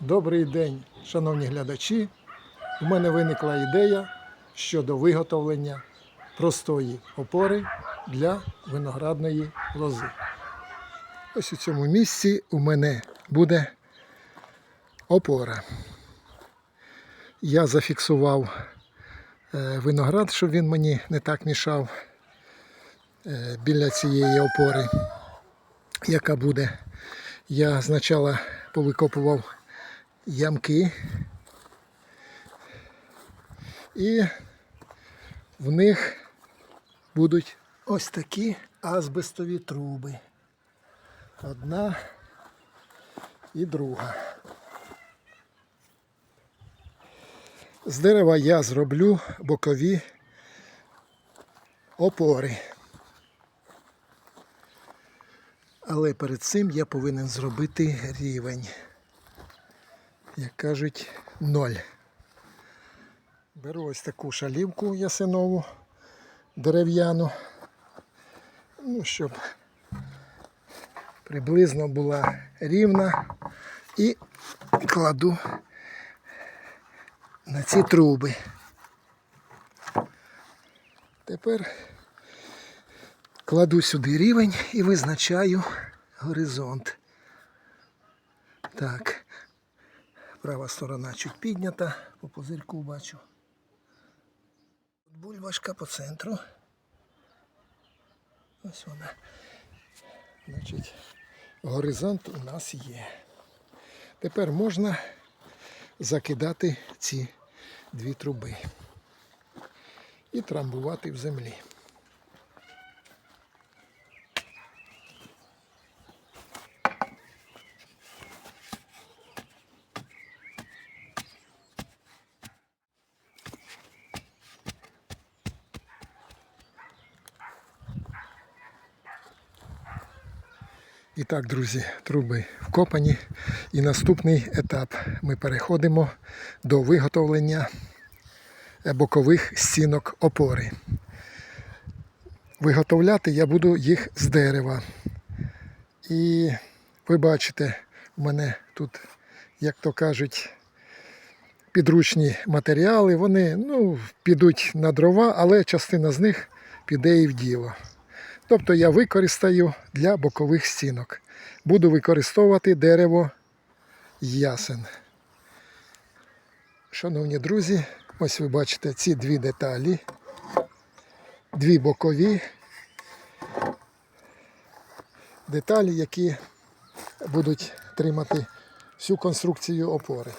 Добрий день, шановні глядачі. У мене виникла ідея щодо виготовлення простої опори для виноградної лози. Ось у цьому місці у мене буде опора. Я зафіксував е, виноград, щоб він мені не так мішав е, біля цієї опори, яка буде. Я спочатку повикопував ямки і в них будуть ось такі азбестові труби. Одна і друга. З дерева я зроблю бокові опори. Але перед цим я повинен зробити рівень. Як кажуть, ноль. Беру ось таку шалівку ясинову дерев'яну. Ну, щоб приблизно була рівна. І кладу на ці труби. Тепер кладу сюди рівень і визначаю горизонт. Так, права сторона чуть піднята, по пузирьку бачу. Бульбашка по центру. Ось вона. Значить, горизонт у нас є. Тепер можна закидати ці дві труби і трамбувати в землі. І так, друзі, труби вкопані. І наступний етап ми переходимо до виготовлення бокових стінок опори. Виготовляти я буду їх з дерева. І ви бачите, у мене тут, як то кажуть, підручні матеріали. Вони ну, підуть на дрова, але частина з них піде і в діло. Тобто я використаю для бокових стінок. Буду використовувати дерево ясен. Шановні друзі, ось ви бачите ці дві деталі, дві бокові деталі, які будуть тримати всю конструкцію опори.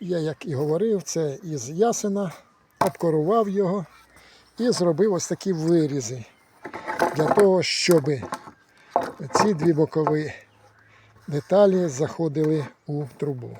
Я, як і говорив, це із ясена, обкорував його і зробив ось такі вирізи для того, щоб ці дві бокові деталі заходили у трубу.